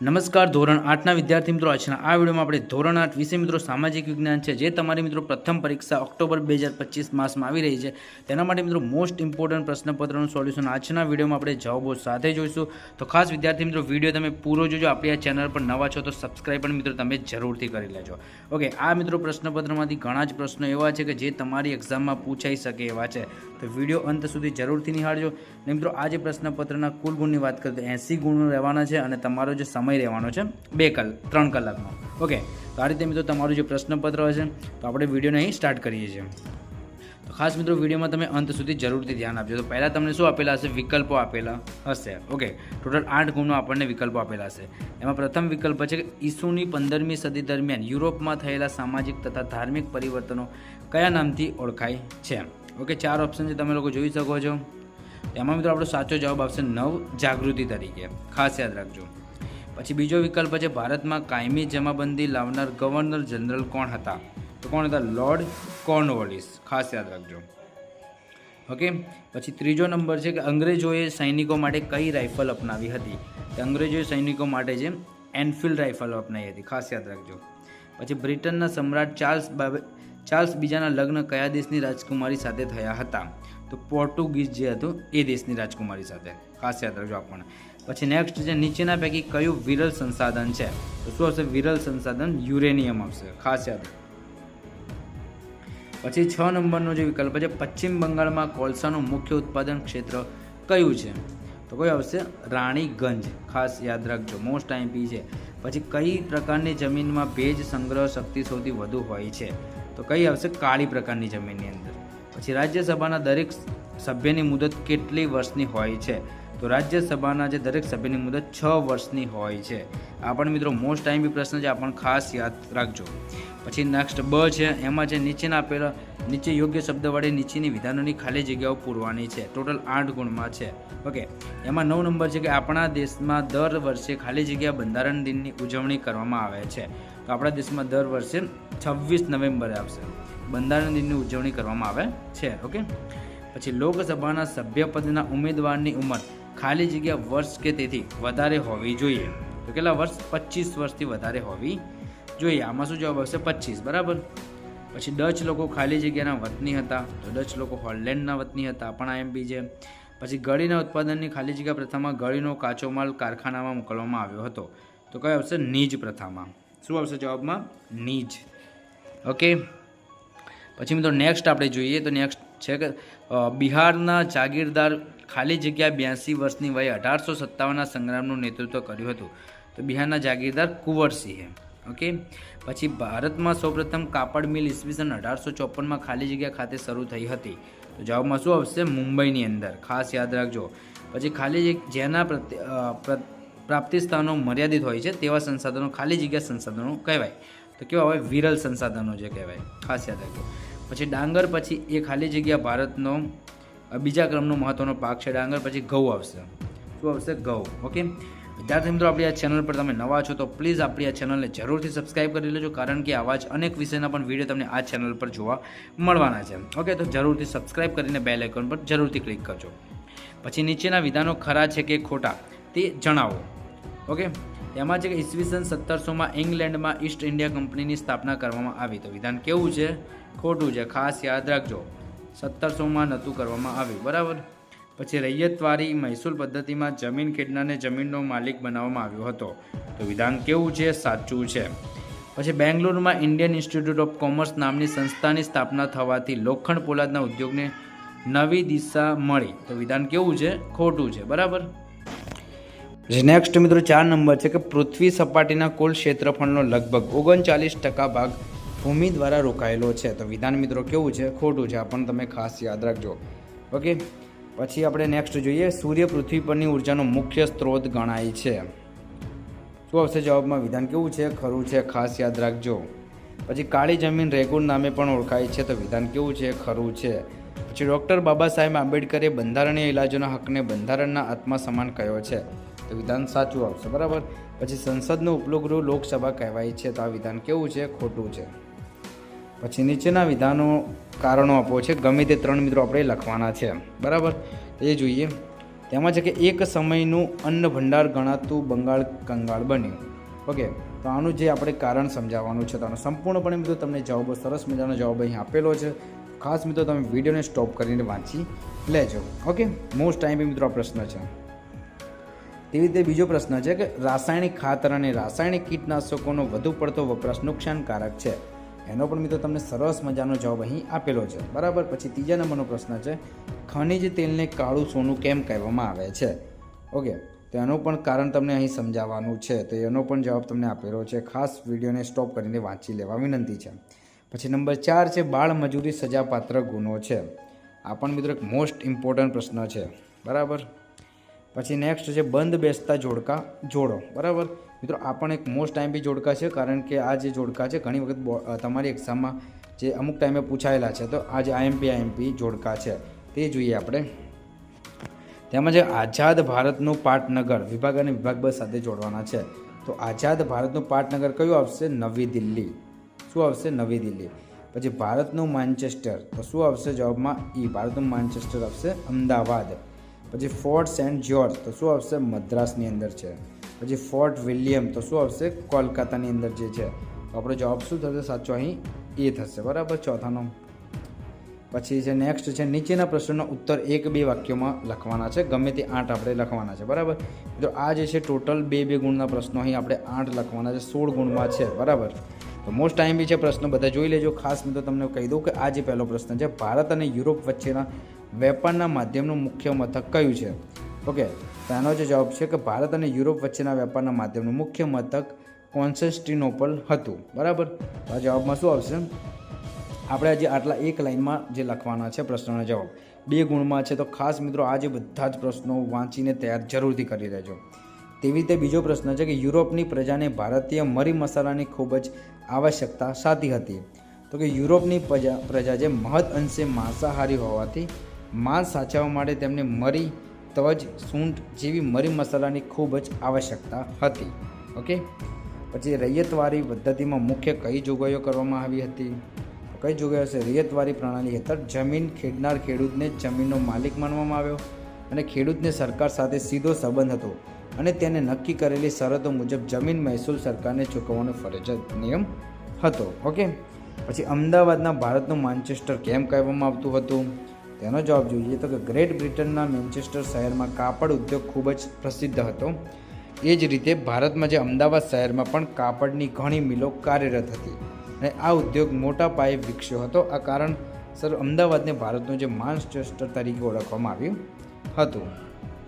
નમસ્કાર, ધોરણ આઠના વિદ્યાર્થી મિત્રો. આજના આ વિડીયોમાં આપણે ધોરણ આઠ વિષય મિત્રો સામાજિક વિજ્ઞાન છે, જે તમારી મિત્રો પ્રથમ પરીક્ષા ઓક્ટોબર બે હજાર પચીસ માસમાં આવી રહી છે. તેના માટે મિત્રો મોસ્ટ ઇમ્પોર્ટન્ટ પ્રશ્નપત્રનું સોલ્યુશન આજના વિડીયોમાં આપણે જવાબો સાથે જોઈશું. તો ખાસ વિદ્યાર્થી મિત્રો, વીડિયો તમે પૂરો જોજો. આપણી આ ચેનલ પર નવા છો તો સબસ્ક્રાઈબ પણ મિત્રો તમે જરૂરથી કરી લેજો. ઓકે આ મિત્રો પ્રશ્નપત્રમાંથી ઘણા જ પ્રશ્નો એવા છે કે જે તમારી એક્ઝામમાં પૂછાઈ શકે એવા છે. તો વીડિયો અંત સુધી જરૂરથી નિહાળજો. ને મિત્રો આ જે પ્રશ્નપત્રના કુલ ગુણની વાત કરીએ તો એંસી ગુણ રહેવાના છે અને તમારો જે સમય રહેવાનો છે બે કલાક ત્રણ કલાકનો. ઓકે, તો આ રીતે મિત્રો તમારું જે પ્રશ્નપત્ર હશે, તો આપણે વિડીયોને અહીં સ્ટાર્ટ કરીએ છીએ. તો ખાસ મિત્રો વિડીયોમાં તમે અંત સુધી જરૂરથી ધ્યાન આપજો. તો પહેલાં તમને શું આપેલા હશે? વિકલ્પો આપેલા હશે. ઓકે, ટોટલ આઠ ગુણનો આપણને વિકલ્પો આપેલા હશે. એમાં પ્રથમ વિકલ્પ છે કે ઈસુની પંદરમી સદી દરમિયાન યુરોપમાં થયેલા સામાજિક તથા ધાર્મિક પરિવર્તનો કયા નામથી ઓળખાય છે? ઓકે, ચાર ઓપ્શન છે, તમે લોકો જોઈ શકો છો. એમાં મિત્રો આપણો સાચો જવાબ આવશે નવ જાગૃતિ તરીકે. ખાસ યાદ રાખજો. પછી બીજો વિકલ્પ છે, ભારતમાં કાયમી જમાબંધી લાવનાર ગવર્નર જનરલ કોણ હતા? તો કોણ હતા? Lord Cornwallis. ખાસ યાદ રાખજો. ઓકે? પછી ત્રીજો નંબર છે કે અંગ્રેજોએ સૈનિકો માટે કઈ રાઇફલ અપનાવી હતી? કે અંગ્રેજોએ સૈનિકો માટે છે એનફિલ્ડ રાઇફલ અપનાવી હતી. ખાસ યાદ રાખજો. પછી બ્રિટનના સમ્રાટ ચાર્લ્સ બાબે, ચાર્લ્સ બીજાના લગ્ન કયા દેશની રાજકુમારી સાથે થયા હતા? તો પોર્ટુગીઝ જે હતું, એ દેશની રાજકુમારી સાથે. ખાસ યાદ રાખજો આપણને. પછી નેક્સ્ટ જે નીચેના પૈકી કયું વિરલ સંસાધન છે? તો શું આવશે? વિરલ સંસાધન યુરેનિયમ આવશે. ખાસ યાદ પછી છ નંબરનો જે વિકલ્પ છે, પશ્ચિમ બંગાળમાં કોલસાનું મુખ્ય ઉત્પાદન ક્ષેત્ર કયું છે? તો કયું આવશે? રાણીગંજ. ખાસ યાદ રાખજો. મોસ્ટ આઈમ્પી છે. પછી કઈ પ્રકારની જમીનમાં ભેજ સંગ્રહ શક્તિ સૌથી વધુ હોય છે? તો કઈ આવશે? કાળી પ્રકારની જમીનની અંદર. પછી રાજ્યસભાના દરેક સભ્યની મુદત કેટલી વર્ષની હોય છે? તો રાજ્યસભાના જે દરેક સભ્યની મુદત છ વર્ષની હોય છે. આ પણ મિત્રો મોસ્ટ ટાઈમ બી પ્રશ્ન છે, આ પણ ખાસ યાદ રાખજો. પછી નેક્સ્ટ બ છે, એમાં જે નીચેના આપેલા નીચે યોગ્ય શબ્દ વડે નીચેની વિધાનોની ખાલી જગ્યાઓ પૂરવાની છે. ટોટલ આઠ ગુણમાં છે. ઓકે એમાં નવ નંબર છે કે આપણા દેશમાં દર વર્ષે ખાલી જગ્યા બંધારણ દિનની ઉજવણી કરવામાં આવે છે. તો આપણા દેશમાં દર વર્ષે છવ્વીસ નવેમ્બરે આવશે. બંધારણ દિનની ઉજવણી કરવામાં આવે છે. ઓકે પછી લોકસભાના સભ્યપદના ઉમેદવારની ઉંમર ખાલી જગ્યા વર્ષ કે તેથી વધારે હોવી જોઈએ. તો કેટલા વર્ષ? પચીસ વર્ષથી વધારે હોવી જોઈએ. આમાં શું જવાબ આવશે? પચીસ. બરાબર? પછી ડચ લોકો ખાલી જગ્યાના વતની હતા. તો ડચ લોકો હોલેન્ડના વતની હતા. પણ આ બી છે પછી ગળીના ઉત્પાદનની ખાલી જગ્યા પ્રથામાં ગળીનો કાચો માલ કારખાનામાં મોકલવામાં આવ્યો હતો. તો કયો આવશે? નીજ પ્રથામાં. શું આવશે જવાબમાં? નીજ. ઓકે? પછી મિત્રો નેક્સ્ટ આપણે જોઈએ તો નેક્સ્ટ છે કે બિહારના જાગીરદાર ખાલી જગ્યા બ્યાસી વર્ષની વયે અઢારસો સત્તાવનના સંગ્રામનું નેતૃત્વ કર્યું હતું. તો બિહારના જાગીરદાર કુંવરસિંહે ઓકે? પછી ભારતમાં સૌપ્રથમ કાપડ મિલ ઈસવીસન અઢારસો ચોપનમાં ખાલી જગ્યા ખાતે શરૂ થઈ હતી. તો જવાબમાં શું આવશે? મુંબઈની અંદર. ખાસ યાદ રાખજો. પછી ખાલી જેના પ્રત્યે પ્ર- પ્રાપ્તિ સ્થાનો મર્યાદિત હોય છે, તેવા સંસાધનો ખાલી જગ્યા સંસાધનો કહેવાય. તો કેવા હોય? વિરલ સંસાધનો જે કહેવાય. ખાસ યાદ રાખજો. પછી ડાંગર, પછી એ ખાલી જગ્યા ભારતનો બીજા ક્રમનો મહત્વનો પાક છે ડાંગર, પછી ઘઉં આવશે. શું આવશે? ઘઉં. ઓકે? વિદ્યાર્થી મિત્રો, આપણી આ ચેનલ પર તમે નવા છો તો પ્લીઝ આપણી આ ચેનલને જરૂરથી સબસ્ક્રાઇબ કરી લેજો, કારણ કે આવા જ અનેક વિષયના પણ વીડિયો તમને આ ચેનલ પર જોવા મળવાના છે. ઓકે? તો જરૂરથી સબસ્ક્રાઇબ કરીને બેલ આઇકોન પર જરૂરથી ક્લિક કરજો. પછી નીચેના વિધાનો ખરા છે કે ખોટા, તે જણાવો. ઓકે? એમાં છે કે ઈસવીસન સત્તરસોમાં ઇંગ્લેન્ડમાં ઈસ્ટ ઇન્ડિયા કંપનીની સ્થાપના કરવામાં આવી. તો વિધાન કેવું છે? ખોટું છે. ખાસ યાદ રાખજો. સત્તરસોમાં નહોતું કરવામાં આવ્યું. બરાબર? પછી રૈયતવારી મહેસૂલ પદ્ધતિમાં જમીન ખેડનારને જમીનનો માલિક બનાવવામાં આવ્યો હતો. તો વિધાન કેવું છે? સાચું છે. પછી બેંગ્લોરમાં ઇન્ડિયન ઇન્સ્ટિટ્યૂટ ઓફ કોમર્સ નામની સંસ્થાની સ્થાપના થવાથી લોખંડ પોલાદના ઉદ્યોગને નવી દિશા મળી. તો વિધાન કેવું છે? ખોટું છે. બરાબર? નેક્સ્ટ મિત્રો ચાર નંબર છે કે પૃથ્વી સપાટીના કુલ ક્ષેત્રફળનો લગભગ ઓગણચાલીસ ટકા ભાગ ભૂમિ દ્વારા રોકાયેલો છે. તો વિધાન મિત્રો, કેવું છે? ખોટું છે. આ પણ તમે ખાસ યાદ રાખજો. ઓકે પછી આપણે નેક્સ્ટ જોઈએ. સૂર્ય પૃથ્વી પરની ઉર્જાનો મુખ્ય સ્ત્રોત ગણાય છે. શું આવશે જવાબમાં? વિધાન કેવું છે? ખરું છે. ખાસ યાદ રાખજો. પછી કાળી જમીન રેગુર નામે પણ ઓળખાય છે. તો વિધાન કેવું છે? ખરું છે. પછી ડૉક્ટર બાબા સાહેબ આંબેડકરે બંધારણીય ઇલાજોના હકને બંધારણના આત્મા સમાન કહ્યો છે. તો વિધાન સાચું આવશે. બરાબર? પછી સંસદનું ઉપલું લોકસભા કહેવાય છે. તો આ વિધાન કેવું છે? ખોટું છે. પછી નીચેના વિધાનો કારણો આપો છે. ગમે તે ત્રણ મિત્રો આપણે લખવાના છે. બરાબર? એ જોઈએ. તેમાં છે કે એક સમયનું અન્ન ભંડાર ગણાતું બંગાળ કંગાળ બન્યું. ઓકે? તો આનું જે આપણે કારણ સમજાવવાનું છે, તો આનો સંપૂર્ણપણે મિત્રો તમને જવાબ સરસ મજાનો જવાબ અહીં આપેલો છે. ખાસ મિત્રો, તમે વિડીયોને સ્ટોપ કરીને વાંચી લેજો. ઓકે? મોસ્ટ ટાઈમ મિત્રો આ પ્રશ્ન છે. તેવી રીતે બીજો પ્રશ્ન છે કે રાસાયણિક ખાતર અને રાસાયણિક કીટનાશકોનો વધુ પડતો વપરાશ નુકસાનકારક છે. એનો પણ મિત્રો તમને સરસ મજાનો જવાબ અહીં આપેલો છે. બરાબર? પછી ત્રીજા નંબરનો પ્રશ્ન છે, ખનિજ તેલને કાળું સોનું કેમ કહેવામાં આવે છે? ઓકે, તો એનું પણ કારણ તમને અહીં સમજાવવાનું છે, તો એનો પણ જવાબ તમને આપેલો છે. ખાસ વિડીયોને સ્ટોપ કરીને વાંચી લેવા વિનંતી છે. પછી નંબર ચાર છે, બાળ મજૂરી સજાપાત્ર ગુનો છે. આ પણ મિત્રો એક મોસ્ટ ઇમ્પોર્ટન્ટ પ્રશ્ન છે. બરાબર? પછી નેક્સ્ટ છે બંધ બેસતા જોડકા, જોડો. બરાબર? મિત્રો આ પણ એક મોસ્ટ ટાઈમ જોડકા છે, કારણ કે આ જે જોડકા છે, ઘણી વખત તમારી એક્ઝામમાં જે અમુક ટાઈમે પૂછાયેલા છે, તો આ જે આઈએમપી આઈએમપી જોડકા છે, તે જોઈએ આપણે. તેમજ આઝાદ ભારતનું પાટનગર વિભાગ અને વિભાગ બસ સાથે જોડવાના છે. તો આઝાદ ભારતનું પાટનગર કયું આવશે? નવી દિલ્હી. શું આવશે? નવી દિલ્હી. પછી ભારતનું માન્ચેસ્ટર તો શું આવશે જવાબમાં? ઈ ભારતનું માન્ચેસ્ટર આવશે અમદાવાદ. પછી ફોર્ટ સેન્ટ જ્યોર્જ, તો શું આવશે? મદ્રાસની અંદર છે. પછી ફોર્ટ વિલિયમ, તો શું આવશે? કોલકાતાની અંદર જે છે. આપણો જવાબ શું થશે? સાચો અહીં એ થશે. બરાબર? ચોથાનો. પછી જે નેક્સ્ટ છે, નીચેના પ્રશ્નોનો ઉત્તર એક બે વાક્યોમાં લખવાના છે. ગમે તે આઠ આપણે લખવાના છે. બરાબર? તો આ જે છે, ટોટલ બે બે ગુણના પ્રશ્નો અહીં આપણે આઠ લખવાના છે. સોળ ગુણમાં છે. બરાબર? તો મોસ્ટ ટાઈમ બી છે પ્રશ્નો. બધા જોઈ લેજો. ખાસ મિત્રો, તમને કહી દઉં કે આ જે પહેલો પ્રશ્ન છે, ભારત અને યુરોપ વચ્ચેના વેપારના માધ્યમનું મુખ્ય મથક કયું છે? ઓકે તો એનો જે જવાબ છે કે ભારત અને યુરોપ વચ્ચેના વેપારના માધ્યમનું મુખ્ય મથક કોન્સેસ્ટિનોપલ હતું. બરાબર? આ જવાબમાં શું આવશે? આપણે આજે આટલા એક લાઇનમાં જે લખવાના છે પ્રશ્નોના જવાબ, બે ગુણમાં છે તો ખાસ મિત્રો આજે બધા જ પ્રશ્નો વાંચીને તૈયાર જરૂરથી કરી લેજો. તેવી રીતે બીજો પ્રશ્ન છે કે યુરોપની પ્રજાને ભારતીય મરી મસાલાની ખૂબ જ આવશ્યકતા સાતી હતી. તો કે યુરોપની પ્રજા પ્રજા જે મહદ અંશે માંસાહારી હોવાથી માંસ સાચવવા માટે તેમને મરી, તજ, સૂંઠ જેવી મરી મસાલાની ખૂબ જ આવશ્યકતા હતી. ઓકે? પછી રૈયતવારી પદ્ધતિમાં મુખ્ય કઈ જોગવાઈઓ કરવામાં આવી હતી? કઈ જોગવાઈઓ હશે રૈયતવારી પ્રણાલી હેઠળ જમીન ખેડનાર ખેડૂતને જમીનનો માલિક માનવામાં આવ્યો અને ખેડૂતને સરકાર સાથે સીધો સંબંધ હતો અને તેને નક્કી કરેલી શરતો મુજબ જમીન મહેસૂલ સરકારને ચૂકવવાનો ફરજિયાત નિયમ હતો. ઓકે? પછી અમદાવાદના ભારતનું માન્ચેસ્ટર કેમ કહેવામાં આવતું હતું. તેનો જવાબ જોઈએ તો કે ગ્રેટ બ્રિટનના મેન્ચેસ્ટર શહેરમાં કાપડ ઉદ્યોગ ખૂબ જ પ્રસિદ્ધ હતો. એ જ રીતે ભારતમાં જે અમદાવાદ શહેરમાં પણ કાપડની ઘણી મિલો કાર્યરત હતી અને આ ઉદ્યોગ મોટા પાયે વિકસ્યો હતો. આ કારણ સર અમદાવાદને ભારતનું જે માન્ચેસ્ટર તરીકે ઓળખવામાં આવ્યું હતું.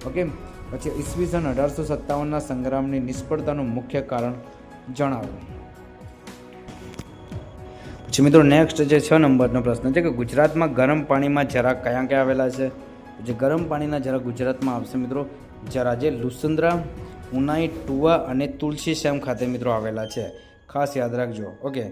ઓકે? પછી ઈસવીસન અઢારસો સત્તાવનના સંગ્રામની નિષ્ફળતાનું મુખ્ય કારણ જણાવો. પછી મિત્રો નેક્સ્ટ જે છ નંબરનો પ્રશ્ન છે કે ગુજરાતમાં ગરમ પાણીમાં જરા કયા કયા આવેલા છે? જે ગરમ પાણીના જરા ગુજરાતમાં આવશે મિત્રો, જરા જે લુસંદ્રા, ઉનાઈ, ટુવા અને તુલસી શ્યામ ખાતે મિત્રો આવેલા છે. ખાસ યાદ રાખજો, ઓકે?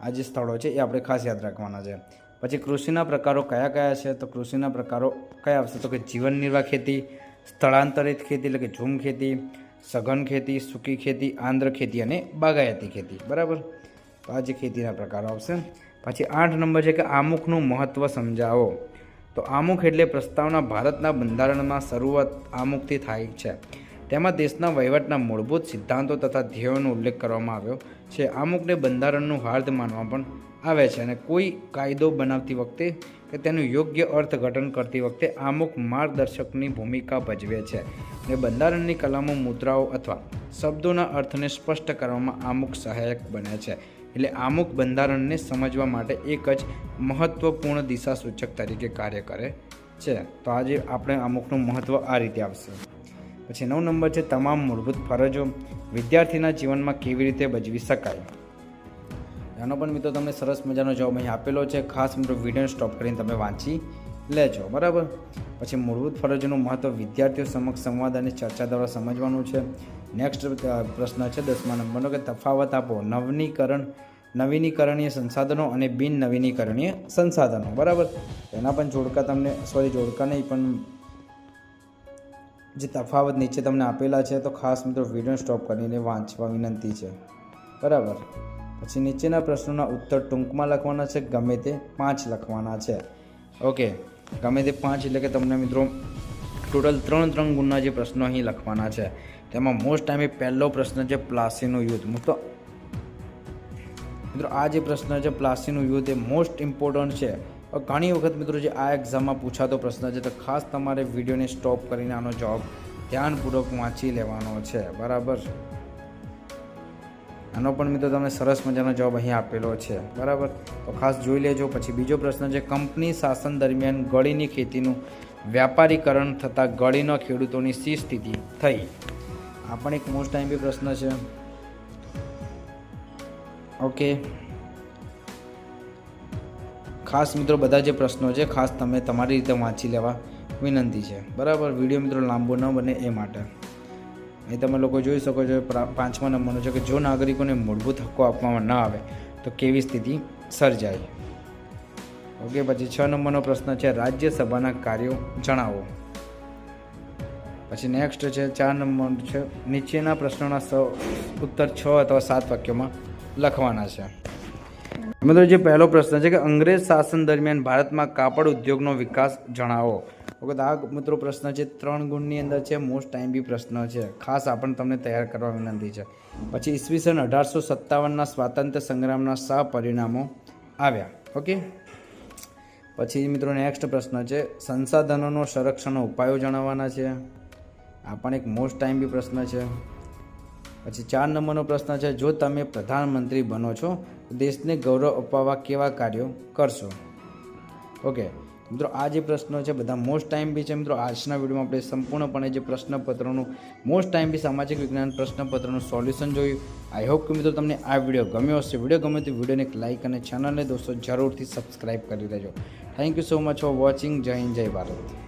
આ જે સ્થળો છે એ આપણે ખાસ યાદ રાખવાના છે. પછી કૃષિના પ્રકારો કયા કયા છે? તો કૃષિના પ્રકારો કયા આવશે? તો કે જીવન નિર્વાહ ખેતી, સ્થળાંતરિત ખેતી એટલે કે ઝૂમ ખેતી, સઘન ખેતી, સૂકી ખેતી, આંધ્ર ખેતી અને બાગાયતી ખેતી. બરાબર? જે ખેતીના પ્રકારો આવશે. પછી આઠ નંબર છે કે આમુખનું મહત્ત્વ સમજાવો. તો આમુખ એટલે પ્રસ્તાવના ભારતના બંધારણમાં શરૂઆત આમુખથી થાય છે. તેમાં દેશના વહીવટના મૂળભૂત સિદ્ધાંતો તથા ધ્યેયોનો ઉલ્લેખ કરવામાં આવ્યો છે. આમુખને બંધારણનું હાર્દ માનવામાં પણ આવે છે અને કોઈ કાયદો બનાવતી વખતે કે તેનું યોગ્ય અર્થઘટન કરતી વખતે આમુખ માર્ગદર્શકની ભૂમિકા ભજવે છે. અને બંધારણની કલમો મુદ્રાઓ અથવા શબ્દોના અર્થને સ્પષ્ટ કરવામાં આમુખ સહાયક બને છે. એટલે અમુક બંધારણને સમજવા માટે એક જ મહત્વપૂર્ણ દિશા સૂચક તરીકે કાર્ય કરે છે. તો આજે આપણે અમુકનું મહત્ત્વ આ રીતે આવશે. પછી નવ નંબર છે, તમામ મૂળભૂત ફરજો વિદ્યાર્થીના જીવનમાં કેવી રીતે ભજવી શકાય? એનો પણ મિત્રો તમને સરસ મજાનો જવાબ અહીં આપેલો છે. ખાસ મિત્રો વીડિયો સ્ટોપ કરીને તમે વાંચી લેજો, બરાબર? પછી મૂળભૂત ફરજોનું મહત્ત્વ વિદ્યાર્થીઓ સમક્ષ સંવાદ અને ચર્ચા દ્વારા સમજવાનું છે. નેક્સ્ટ પ્રશ્ન છે દસમા નંબરનો કે તફાવત આપો. નવીનીકરણ, નવીનીકરણીય સંસાધનો અને બિન નવીનીકરણીય સંસાધનો. બરાબર? એના પણ જોડકા તમને સોરી જોડકા નહીં, પણ જે તફાવત નીચે તમને આપેલા છે, તો ખાસ મિત્રો વીડિયો સ્ટોપ કરીને વાંચવા વિનંતી છે. બરાબર? પછી નીચેના પ્રશ્નોના ઉત્તર ટૂંકમાં લખવાના છે, ગમે તે પાંચ લખવાના છે. ઓકે. ગમે તે પાંચ એટલે કે તમને મિત્રો, ટોટલ ત્રણ ત્રણ ગુણના જે પ્રશ્નો અહીં લખવાના છે. તેમાં મોસ્ટ ટાઈમે પહેલો પ્રશ્ન છે પ્લાસીનું યુદ્ધ. મિત્રો મિત્રો, આ જે પ્રશ્ન છે પ્લાસીનું યુદ્ધ એ મોસ્ટ ઇમ્પોર્ટન્ટ છે. ઘણી વખત મિત્રો જે આ એક્ઝામમાં પૂછાતો પ્રશ્ન છે, તો ખાસ તમારે વિડીયોને સ્ટોપ કરીને આનો જવાબ ધ્યાનપૂર્વક વાંચી લેવાનો છે. બરાબર? આનો પણ મિત્રો તમને સરસ મજાનો જવાબ અહીં આપેલો છે. બરાબર? તો ખાસ જોઈ લેજો. પછી બીજો પ્રશ્ન છે, કંપની શાસન દરમિયાન ગળીની ખેતીનું વ્યાપારીકરણ થતાં ગળીના ખેડૂતોની સી સ્થિતિ થઈ? આ પણ એક મોસ્ટ ટાઈમ બી પ્રશ્ન છે. ઓકે ખાસ મિત્રો બધા જે પ્રશ્નો છે, ખાસ તમે તમારી રીતે વાંચી લેવા વિનંતી છે. બરાબર? વીડિયો મિત્રો લાંબો ન બને એ માટે. અહીં તમે લોકો જોઈ શકો છો પાંચમા નંબરનો છે કે જો નાગરિકોને મૂળભૂત હક્કો આપવામાં ન આવે, તો કેવી સ્થિતિ સર્જાય? ઓકે પછી છ નંબરનો પ્રશ્ન છે, રાજ્યસભાના કાર્યો જણાવો. પછી નેક્સ્ટ છે ચાર નંબર છે, નીચેના પ્રશ્નોના સ, ઉત્તર છ અથવા સાત વાક્યોમાં લખવાના છે. મિત્રો, જે પહેલો પ્રશ્ન છે કે અંગ્રેજ શાસન દરમિયાન ભારતમાં કાપડ ઉદ્યોગનો વિકાસ જણાવો. ઓકે, તો આ મિત્રો પ્રશ્ન છે, ત્રણ ગુણની અંદર છે મોસ્ટ ટાઈમ બી પ્રશ્ન છે. ખાસ આપણને તમને તૈયાર કરવા વિનંતી છે. પછી ઈસવીસન અઢારસો સત્તાવનના સ્વાતંત્ર્ય સંગ્રામના સહ પરિણામો આવ્યા. ઓકે? પછી મિત્રો નેક્સ્ટ પ્રશ્ન છે, સંસાધનોનો સંરક્ષણનો ઉપાયો જણાવવાના છે. આ પણ એક મોસ્ટ ટાઈમ બી પ્રશ્ન છે. પછી ચાર નંબરનો પ્રશ્ન છે, જો તમે પ્રધાનમંત્રી બનો છો દેશને ગૌરવ અપાવવા કેવા કાર્યો કરશો? ઓકે, મિત્રો, આ જે પ્રશ્નો છે, બધા મોસ્ટ ટાઈમ બી છે. મિત્રો, આજના વિડીયોમાં આપણે સંપૂર્ણપણે જે પ્રશ્નપત્રોનું મોસ્ટ ટાઈમ બી સામાજિક વિજ્ઞાન પ્રશ્નપત્રનું સોલ્યુશન જોયું. આઈ હોપ કે મિત્રો તમને આ વીડિયો ગમ્યો હશે. વીડિયો ગમે તો વિડીયોને એક લાઇક અને ચેનલને દોસ્તો જરૂરથી સબસ્ક્રાઇબ કરી દેજો thank you so much for watching જય હિન્દ, જય ભારત.